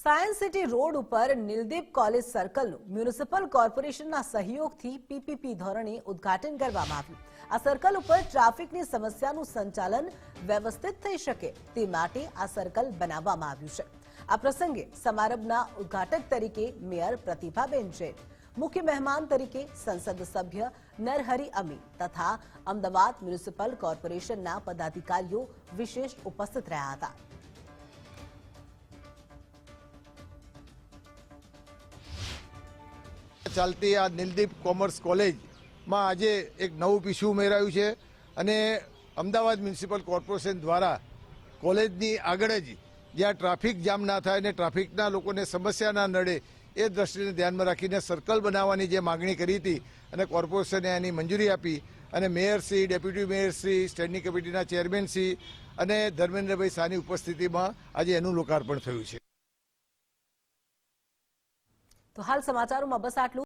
Science city road ઉપર નિલદીપ college સર્કલનું municipal કોર્પોરેશનના સહયોગથી પીપીપી ધોરણે ઉદ્ઘાટન કરવામાં આવ્યું. આ સર્કલ ઉપર ટ્રાફિકની સમસ્યાનું સંચાલન વ્યવસ્થિત થઈ શકે તે માટે આ સર્કલ બનાવવામાં આવ્યું છે. આ પ્રસંગે સમારંભના ઉદ્ઘાટક તરીકે મેયર પ્રતિભાબેન જૈન મુખ્ય મહેમાન તરીકે સંસદ સભ્ય નરહરી અમી તથા અમદાવાદ મ્યુનિસિપલ કોર્પોરેશનના પદાધિકારીઓ વિશેષ ઉપસ્થિત રહ્યા હતા. ચાલતી આ નિલદીપ કોમર્સ કોલેજમાં આજે એક નવું પીછું ઉમેરાયું છે અને અમદાવાદ મ્યુનિસિપલ કોર્પોરેશન દ્વારા કોલેજની આગળ જ જ્યાં ટ્રાફિક જામ ના થાય અને ટ્રાફિકના લોકોને સમસ્યા ના નડે એ દ્રષ્ટિને ધ્યાનમાં રાખીને સર્કલ બનાવવાની જે માગણી કરી હતી અને કોર્પોરેશને એની મંજૂરી આપી અને મેયરશ્રી ડેપ્યુટી મેયરશ્રી સ્ટેન્ડિંગ કમિટીના ચેરમેનશ્રી અને ધર્મેન્દ્રભાઈ શાહની ઉપસ્થિતિમાં આજે એનું લોકાર્પણ થયું છે. તો હાલ સમાચારોમાં બસ આટલું.